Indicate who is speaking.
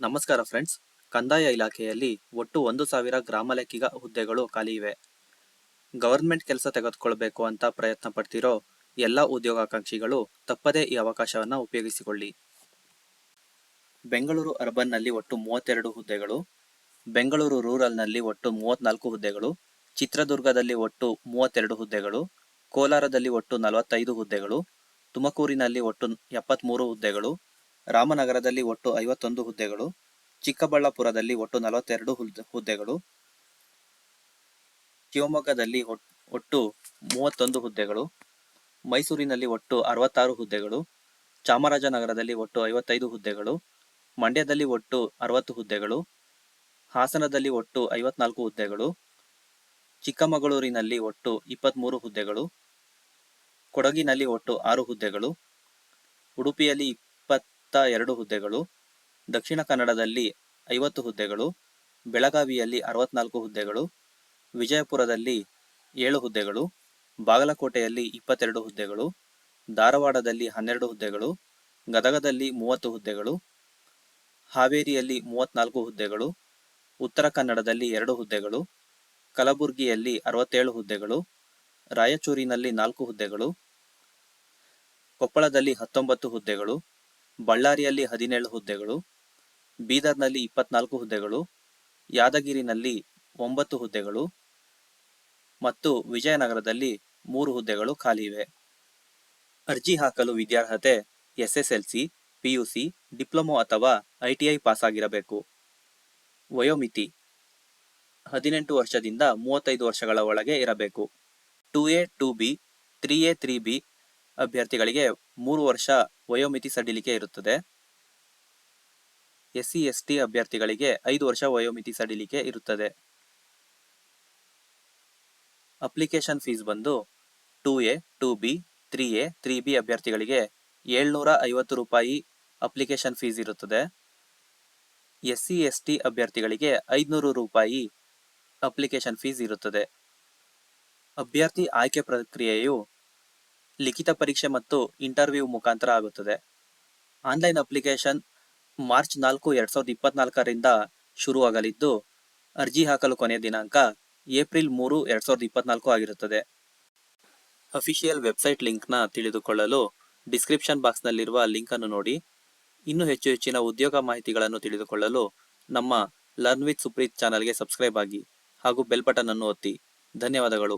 Speaker 1: ನಮಸ್ಕಾರ ಫ್ರೆಂಡ್ಸ್. ಕಂದಾಯ ಇಲಾಖೆಯಲ್ಲಿ ಒಟ್ಟು ಒಂದು ಸಾವಿರ ಗ್ರಾಮ ಲೆಕ್ಕಿಗ ಹುದ್ದೆಗಳು ಖಾಲಿ ಇವೆ. ಗವರ್ಮೆಂಟ್ ಕೆಲಸ ತೆಗೆದುಕೊಳ್ಬೇಕು ಅಂತ ಪ್ರಯತ್ನ ಪಡ್ತಿರೋ ಎಲ್ಲ ಉದ್ಯೋಗಾಕಾಂಕ್ಷಿಗಳು ತಪ್ಪದೇ ಈ ಅವಕಾಶವನ್ನ ಉಪಯೋಗಿಸಿಕೊಳ್ಳಿ. ಬೆಂಗಳೂರು ಅರ್ಬನ್ನಲ್ಲಿ ಒಟ್ಟು ಮೂವತ್ತೆರಡು ಹುದ್ದೆಗಳು, ಬೆಂಗಳೂರು ರೂರಲ್ನಲ್ಲಿ ಒಟ್ಟು ಮೂವತ್ನಾಲ್ಕು ಹುದ್ದೆಗಳು, ಚಿತ್ರದುರ್ಗದಲ್ಲಿ ಒಟ್ಟು ಮೂವತ್ತೆರಡು ಹುದ್ದೆಗಳು, ಕೋಲಾರದಲ್ಲಿ ಒಟ್ಟು ನಲವತ್ತೈದು ಹುದ್ದೆಗಳು, ತುಮಕೂರಿನಲ್ಲಿ ಒಟ್ಟು ಎಪ್ಪತ್ಮೂರು ಹುದ್ದೆಗಳು ರಾಮನಗರದಲ್ಲಿ ಒಟ್ಟು ಐವತ್ತೊಂದು ಹುದ್ದೆಗಳು, ಚಿಕ್ಕಬಳ್ಳಾಪುರದಲ್ಲಿ ಒಟ್ಟು ನಲವತ್ತೆರಡು ಹುದ್ದೆ- ಹುದ್ದೆಗಳು, ಶಿವಮೊಗ್ಗದಲ್ಲಿ ಒಟ್- ಒಟ್ಟು ಮೂವತ್ತೊಂದು ಹುದ್ದೆಗಳು, ಮೈಸೂರಿನಲ್ಲಿ ಒಟ್ಟು ಅರವತ್ತಾರು ಹುದ್ದೆಗಳು, ಚಾಮರಾಜನಗರದಲ್ಲಿ ಒಟ್ಟು ಐವತ್ತೈದು ಹುದ್ದೆಗಳು, ಮಂಡ್ಯದಲ್ಲಿ ಒಟ್ಟು ಅರವತ್ತು ಹುದ್ದೆಗಳು, ಹಾಸನದಲ್ಲಿ ಒಟ್ಟು ಐವತ್ನಾಲ್ಕು ಹುದ್ದೆಗಳು, ಚಿಕ್ಕಮಗಳೂರಿನಲ್ಲಿ ಒಟ್ಟು ಇಪ್ಪತ್ತ್ಮೂರು ಹುದ್ದೆಗಳು, ಕೊಡಗಿನಲ್ಲಿ ಒಟ್ಟು ಆರು ಹುದ್ದೆಗಳು, ಉಡುಪಿಯಲ್ಲಿ ಎರಡು ಹುದ್ದೆಗಳು, ದಕ್ಷಿಣ ಕನ್ನಡದಲ್ಲಿ ಐವತ್ತು ಹುದ್ದೆಗಳು, ಬೆಳಗಾವಿಯಲ್ಲಿ ಅರವತ್ನಾಲ್ಕು ಹುದ್ದೆಗಳು, ವಿಜಯಪುರದಲ್ಲಿ ಏಳು ಹುದ್ದೆಗಳು, ಬಾಗಲಕೋಟೆಯಲ್ಲಿ ಇಪ್ಪತ್ತೆರಡು ಹುದ್ದೆಗಳು, ಧಾರವಾಡದಲ್ಲಿ ಹನ್ನೆರಡು ಹುದ್ದೆಗಳು, ಗದಗದಲ್ಲಿ ಮೂವತ್ತು ಹುದ್ದೆಗಳು, ಹಾವೇರಿಯಲ್ಲಿ ಮೂವತ್ನಾಲ್ಕು ಹುದ್ದೆಗಳು, ಉತ್ತರ ಕನ್ನಡದಲ್ಲಿ ಎರಡು ಹುದ್ದೆಗಳು, ಕಲಬುರಗಿಯಲ್ಲಿ ಅರವತ್ತೇಳು ಹುದ್ದೆಗಳು, ರಾಯಚೂರಿನಲ್ಲಿ ನಾಲ್ಕು ಹುದ್ದೆಗಳು, ಕೊಪ್ಪಳದಲ್ಲಿ ಹತ್ತೊಂಬತ್ತು ಹುದ್ದೆಗಳು ಬಳ್ಳಾರಿಯಲ್ಲಿ ಹದಿನೇಳು ಹುದ್ದೆಗಳು, ಬೀದರ್ನಲ್ಲಿ ಇಪ್ಪತ್ನಾಲ್ಕು ಹುದ್ದೆಗಳು, ಯಾದಗಿರಿನಲ್ಲಿ ಒಂಬತ್ತು ಹುದ್ದೆಗಳು ಮತ್ತು ವಿಜಯನಗರದಲ್ಲಿ ಮೂರು ಹುದ್ದೆಗಳು ಖಾಲಿ ಇವೆ. ಅರ್ಜಿ ಹಾಕಲು ವಿದ್ಯಾರ್ಹತೆ, ಎಸ್ಎಸ್ಎಲ್ಸಿ, ಪಿಯುಸಿ, ಡಿಪ್ಲೊಮೊ ಅಥವಾ ಐಟಿಐ ಪಾಸ್ ಆಗಿರಬೇಕು ವಯೋಮಿತಿ, ಹದಿನೆಂಟು ವರ್ಷದಿಂದ ಮೂವತ್ತೈದು ವರ್ಷಗಳ ಒಳಗೆ ಇರಬೇಕು. Two A, two B, three A, three B ಅಭ್ಯರ್ಥಿಗಳಿಗೆ ಮೂರು ವರ್ಷ ವಯೋಮಿತಿ ಸಡಿಲಿಕೆ ಇರುತ್ತದೆ. ಎಸ್ಸಿ, ಎಸ್ಟಿ ಅಭ್ಯರ್ಥಿಗಳಿಗೆ ಐದು ವರ್ಷ ವಯೋಮಿತಿ ಸಡಿಲಿಕೆ ಇರುತ್ತದೆ. ಅಪ್ಲಿಕೇಶನ್ ಫೀಸ್ ಬಂದು two A, two B, three A, three B ಅಭ್ಯರ್ಥಿಗಳಿಗೆ ಏಳ್ನೂರ ಐವತ್ತು ರೂಪಾಯಿ ಅಪ್ಲಿಕೇಶನ್ ಫೀಸ್ ಇರುತ್ತದೆ. ಎಸ್ಸಿ, ಎಸ್ಟಿ ಅಭ್ಯರ್ಥಿಗಳಿಗೆ ಐದುನೂರು ರೂಪಾಯಿ ಅಪ್ಲಿಕೇಶನ್ ಫೀಸ್ ಇರುತ್ತದೆ. ಅಭ್ಯರ್ಥಿ ಆಯ್ಕೆ ಪ್ರಕ್ರಿಯೆಯು ಲಿಖಿತ ಪರೀಕ್ಷೆ ಮತ್ತು ಇಂಟರ್ವ್ಯೂ ಮುಖಾಂತರ ಆಗುತ್ತದೆ. ಆನ್ಲೈನ್ ಅಪ್ಲಿಕೇಶನ್ ಮಾರ್ಚ್ ನಾಲ್ಕು, ಎರಡ್ ಸಾವಿರದ ಇಪ್ಪತ್ನಾಲ್ಕರಿಂದ ಶುರುವಾಗಲಿದ್ದು, ಅರ್ಜಿ ಹಾಕಲು ಕೊನೆಯ ದಿನಾಂಕ ಏಪ್ರಿಲ್ ಮೂರು, ಎರಡ್ ಸಾವಿರದ ಇಪ್ಪತ್ನಾಲ್ಕು ಆಗಿರುತ್ತದೆ. ಅಫಿಷಿಯಲ್ ವೆಬ್ಸೈಟ್ ಲಿಂಕ್ನ ತಿಳಿದುಕೊಳ್ಳಲು ಡಿಸ್ಕ್ರಿಪ್ಷನ್ ಲಿಂಕ್ ಅನ್ನು ನೋಡಿ. ಇನ್ನೂ ಹೆಚ್ಚು ಹೆಚ್ಚಿನ ಉದ್ಯೋಗ ಮಾಹಿತಿಗಳನ್ನು ತಿಳಿದುಕೊಳ್ಳಲು ನಮ್ಮ ಲರ್ನ್ ವಿತ್ ಸುಪ್ರೀತ್ ಚಾನಲ್ಗೆ ಸಬ್ಸ್ಕ್ರೈಬ್ ಆಗಿ ಹಾಗೂ ಬೆಲ್ ಬಟನ್ ಅನ್ನು ಒತ್ತಿ. ಧನ್ಯವಾದಗಳು.